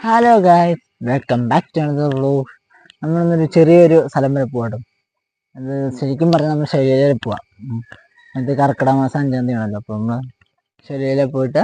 Hello guys welcome back to another vlog നമ്മളിന്നൊരു ചെറിയൊരു സ്ഥലം വരെ പോകട്ടും അത് ശരിക്കും പറഞ്ഞാൽ നമ്മൾ ശരീരയിൽ പോവാം. അത് കർക്കിടക മാസം അഞ്ചാം തീയതി ആണല്ലോ അപ്പോൾ നമ്മൾ ശരീരയിൽ പോയിട്ട്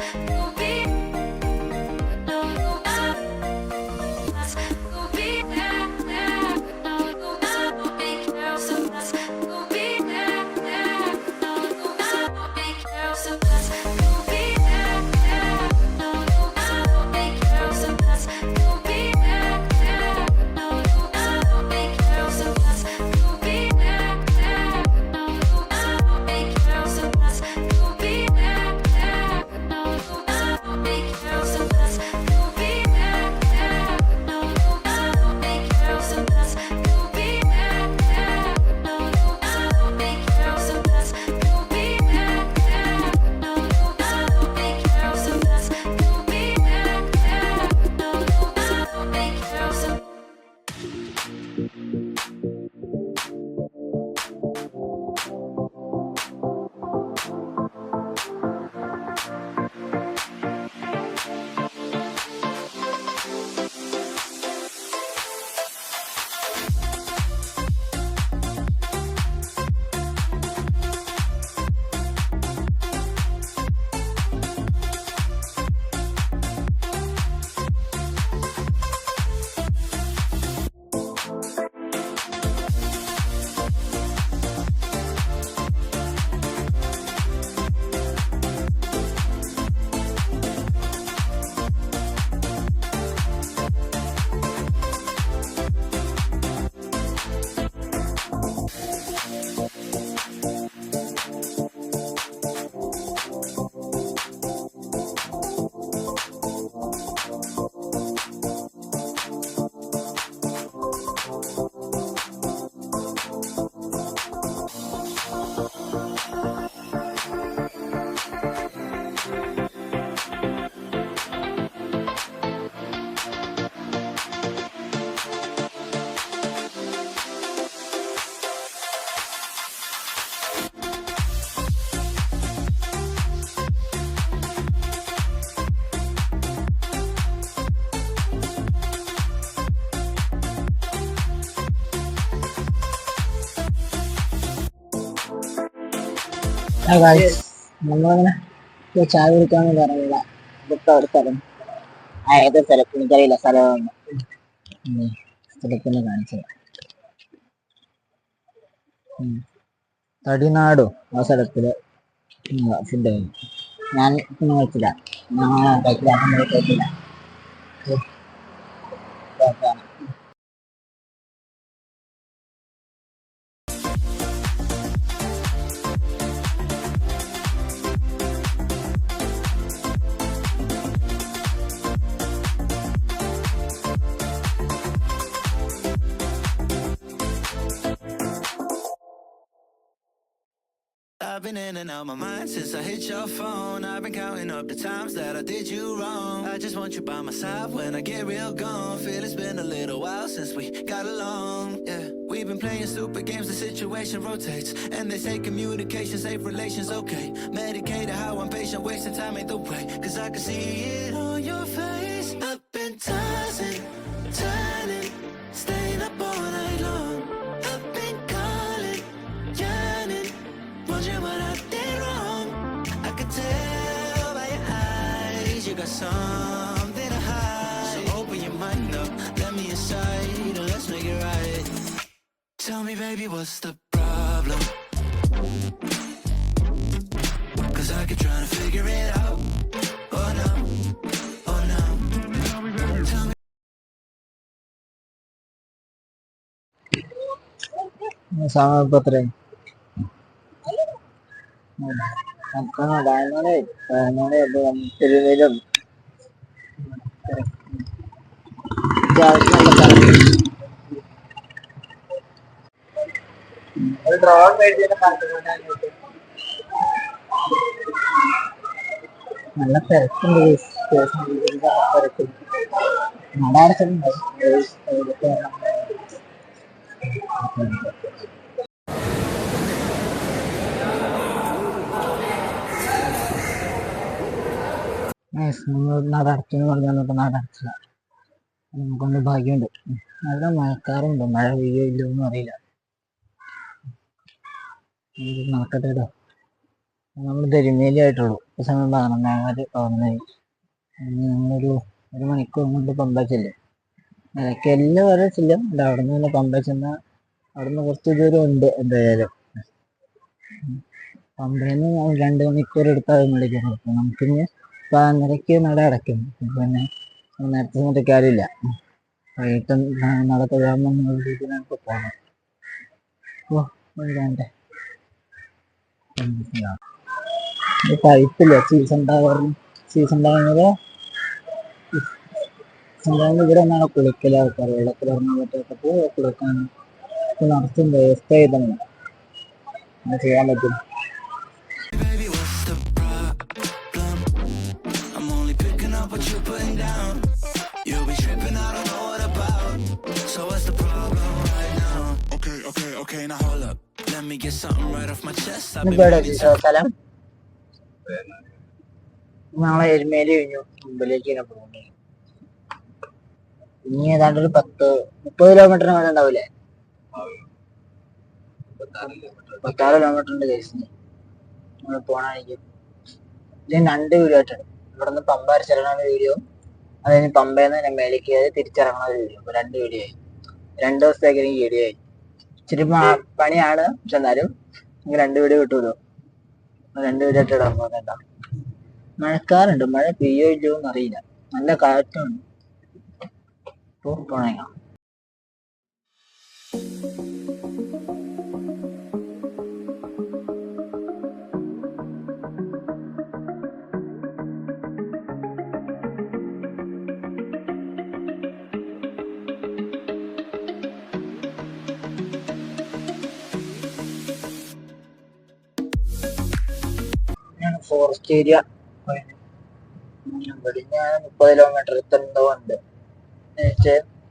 ます നമ്മളിങ്ങനെ ഒരു ചായ കുടിക്കാൻ വേണ്ടി ഇറങ്ങില്ല ഇതൊക്കെ ഒരു സ്ഥലം. ആ ഏതൊരു സ്ഥലം? എനിക്കറിയില്ല. സ്ഥലമാണ് സ്ഥലത്തിന് കാണിച്ചത് ഉം. തടിനാടോ ആ സ്ഥലത്തിൽ ഫുഡ് ഞാൻ കഴിച്ചില്ല. ഞാൻ കഴിച്ചില്ല കഴിച്ചില്ല. Been in and out my mind since I hit your phone. I've been counting up the times that I did you wrong. I just want you by my side when I get real gone. Feel it's been a little while since we got along. Yeah, we've been playing stupid games, the situation rotates. And they say communication, safe relations, okay. Medicated how I'm patient, wasting time ain't the way. Cause I can see it on told you what I did wrong. I could tell by your eyes you got something to hide. So open your mind up, let me inside, and let's make it right. Tell me, baby, what's the problem? Cause I keep trying to figure it out. Oh no, oh no. Tell me. Tell me baterai. Diamond Wayanad Wayanad സ്ഥലം ഒരു drone മേടിച്ചിട്ട് നല്ല തിരക്കുണ്ട് guys. അത്യാവശ്യം നല്ല നട എന്ന് പറഞ്ഞാൽ നമുക്ക് നട അടച്ചില്ല നമുക്കൊണ്ട് ഭാഗ്യമുണ്ട്. നല്ല മഴക്കാറുണ്ട്. മഴ പെയ്യോ ഇല്ലോ ഒന്നും അറിയില്ല. നടക്കട്ടെ കേട്ടോ. നമ്മൾ ധരിമേലി ആയിട്ടുള്ളൂ. ഈ സമയം പതിനൊന്നാമത് പതിനൊന്നായി ഇനി നമ്മളൊരു ഒരു മണിക്കൂർ കൊണ്ട് പമ്പ ചെല്ലും. നിലയ്ക്കലിന് വരെ ചെല്ലും. അല്ല അവിടെ നിന്ന് തന്നെ പമ്പ അവിടെ നിന്ന് കുറച്ച് ദൂരം ഉണ്ട് എന്തായാലും. പമ്പയിൽ നിന്ന് രണ്ട് മണിക്കൂർ എടുത്താൽ വിളിക്കാൻ നമുക്കിനി പതിനൊന്നരയ്ക്ക് നട അടയ്ക്കും പിന്നെ നേരത്തെ ചെന്നിട്ട് കാര്യമില്ല. വൈകിട്ട് നട രീതിയിൽ നമുക്ക് പോകണം ഓ വേണ്ടേ പൈപ്പില്ല? സീസൺ ഉണ്ടാകും സീസൺ ഉണ്ടാകുന്നത് ഇവിടെ ഒന്നാണ് കുളിക്കൽ ആൾക്കാർ വെള്ളത്തിൽ ഇറങ്ങാൻ പറ്റാത്തപ്പോൾ കുളിക്കാൻ. നടത്തും വേസ്റ്റ് ചെയ്താണ് ചെയ്യാൻ പറ്റും Let me get something right off my chest. I've been? സ്ഥലം? നാളെ എരുമേലി കഴിഞ്ഞു. മുമ്പിലേക്ക് ഇങ്ങനെ പോകുന്നു ഇനി ഏതാണ്ട് ഒരു പത്ത് മുപ്പത് കിലോമീറ്ററിന് വേണ്ടി ഉണ്ടാവില്ലേ പത്താറ് കിലോമീറ്റർ ഉണ്ട് കേസിന് നമ്മൾ പോണാണെങ്കിൽ ഇതിന് രണ്ട് വീഡിയോ ആയിട്ടുണ്ട് ഇവിടെ നിന്ന് പമ്പ അരച്ചിറങ്ങുന്ന വീഡിയോ അത് കഴിഞ്ഞ് പമ്പയിൽ നിന്ന് മേലേക്ക് കയറി തിരിച്ചിറങ്ങുന്ന ഒരു വീഡിയോ രണ്ട് വീഡിയോ ആയി. രണ്ട് ദിവസത്തേക്ക് എനിക്ക് വീഡിയോ ആയി. ഇച്ചിരി പണിയാണ്. പക്ഷെ എന്നാലും എനിക്ക് രണ്ട് വീഡിയോ കിട്ടുമല്ലോ രണ്ട് വീഡിയോ ആയിട്ട് ഇടാൻ പോകുന്നുണ്ടോ മഴക്കാറുണ്ട്. മഴ പെയ്യോ ഇല്ലയോ എന്നറിയില്ല നല്ല കാറ്റുണ്ട്. പോണേക്കാം ഫോറസ്റ്റ് ഏരിയ ഞാൻ മുപ്പത് കിലോമീറ്റർ എത്തണ്ടോ ഉണ്ട്.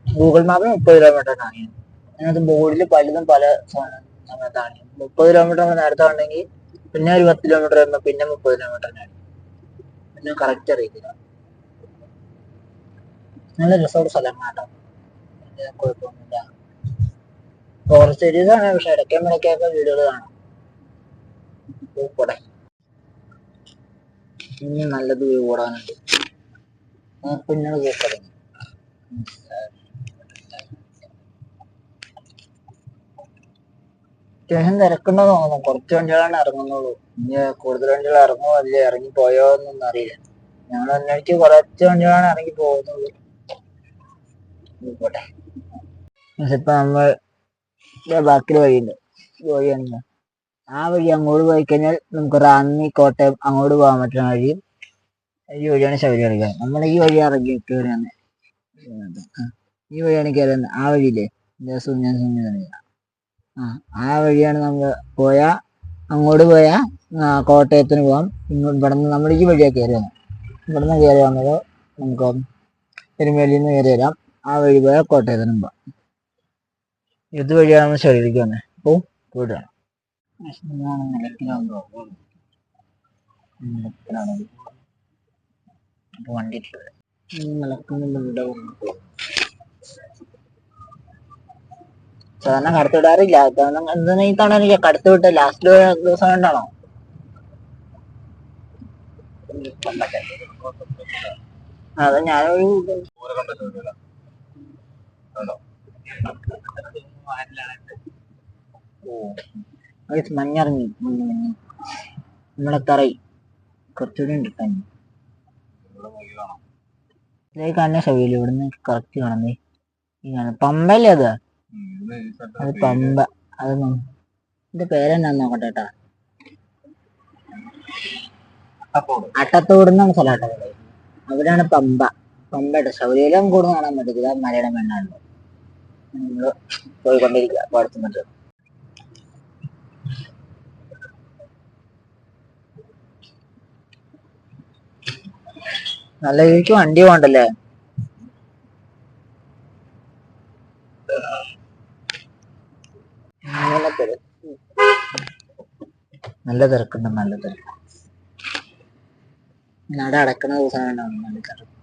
ഗൂഗിൾ മാപ്പിൽ മുപ്പത് കിലോമീറ്റർ ആണ്. അതിനകത്ത് ബോർഡിൽ പലതും പല സമയത്താണ്. മുപ്പത് കിലോമീറ്റർ നമ്മൾ നേരത്തെ ഉണ്ടെങ്കിൽ പിന്നെ ഒരു പത്ത് കിലോമീറ്റർ വരുമ്പോൾ പിന്നെ മുപ്പത് കിലോമീറ്ററിനാണ് പിന്നെ കറക്റ്റ് അറിയത്തില്ല. നല്ല രസമുള്ള സ്ഥലമാണ് കേട്ടോ കുഴപ്പമൊന്നുമില്ല. ഫോറസ്റ്റ് ഏരിയസ് ആണ്. പക്ഷെ ഇടയ്ക്കാൻ ഇടയ്ക്കൊക്കെ വീടുകൾ കാണാം. പോട്ടെ. ഇനി നല്ലത് ഓടാനുണ്ട്. പിന്നീട് പോക്കടങ്ങി അത്യാവശ്യം തിരക്കുണ്ടെന്ന് തോന്നുന്നു കുറച്ച് വണ്ടികളാണ് ഇറങ്ങുന്നുള്ളൂ. ഇനി കൂടുതൽ വണ്ടികൾ ഇറങ്ങുമോ? അതിൽ ഇറങ്ങി പോയോ എന്നൊന്നും അറിയില്ല. ഞങ്ങൾ അന്വേഷിച്ച് കുറച്ച് വണ്ടികളാണ് ഇറങ്ങി പോകുന്നുള്ളൂ പോട്ടെ ഇപ്പൊ നമ്മൾ ബാക്കിൽ വഴിയുണ്ട്. വഴിയാണെങ്കിൽ ആ വഴി അങ്ങോട്ട് പോയി കഴിഞ്ഞാൽ നമുക്ക് റാന്നി കോട്ടയം അങ്ങോട്ട് പോകാൻ പറ്റുന്ന വഴി ഈ വഴിയാണ് ശബരിമല നമ്മൾ ഈ വഴി ഇറങ്ങി കയറിയാണ് ഈ വഴിയാണ് കയറുന്നത്. ആ വഴിയില്ലേ? ദിവസവും ഞാൻ ആ ആ വഴിയാണ് നമ്മൾ പോയാ അങ്ങോട്ട് പോയാൽ കോട്ടയത്തിന് പോകാം ഇങ്ങോട്ട് ഇവിടെ നിന്ന് നമ്മൾ ഈ വഴിയാണ് കയറിയത് ഇവിടെ നിന്ന് കയറി വന്നത് നമുക്ക് എരുമേലിയിൽ നിന്ന് കയറി വരാം. ആ വഴി പോയാൽ കോട്ടയത്തിനും പോവാം. ഇത് വഴിയാണ് നമ്മൾ ശരീരക്ക് വന്നത് അപ്പോൾ പോയിട്ട് വേണം നിലത്തിലാണോ നിലത്തിലാണോ വണ്ടി നിലക്കുന്നുണ്ട് സാധാരണ കടത്തി വിടാറില്ല കാരണം എന്താണ് ഈ തവണ എനിക്ക് ലാസ്റ്റ് ദിവസം കണ്ടാണോ അത് ഞാനൊരു Guys, മഞ്ഞിറങ്ങി മഞ്ഞ് മഞ്ഞ് നമ്മളെ തറയി കുറച്ചുകൂടി ഉണ്ട് കഞ്ഞി ഇതേ കാണുന്ന ഇവിടെ ഇവിടുന്ന് കറക്റ്റ് കാണുന്നേ കാണുന്ന പമ്പല്ലേ അത്? അത് പമ്പ. അത് നം- ഇതിന്റെ പേരെന്നാന്ന് നോക്കട്ടെ കേട്ടാ. അട്ടത്തോട് എന്നാണ് സ്ഥലം കേട്ടോ അവിടെയാണ് പമ്പ. പമ്പയുടെ ശൗര്യയിലും കൂടുതൽ കാണാൻ പറ്റത്തില്ല. മലയുടെ മണ്ണാണ് നമ്മൾ പോയിക്കൊണ്ടിരിക്കുക. അപ്പൊ നല്ല രീതിക്ക് വണ്ടി തിരക്ക്. നല്ല തിരക്കുണ്ട് നല്ല തിരക്ക് നട അടക്കുന്ന ദിവസമാണ് നല്ല തിരക്ക്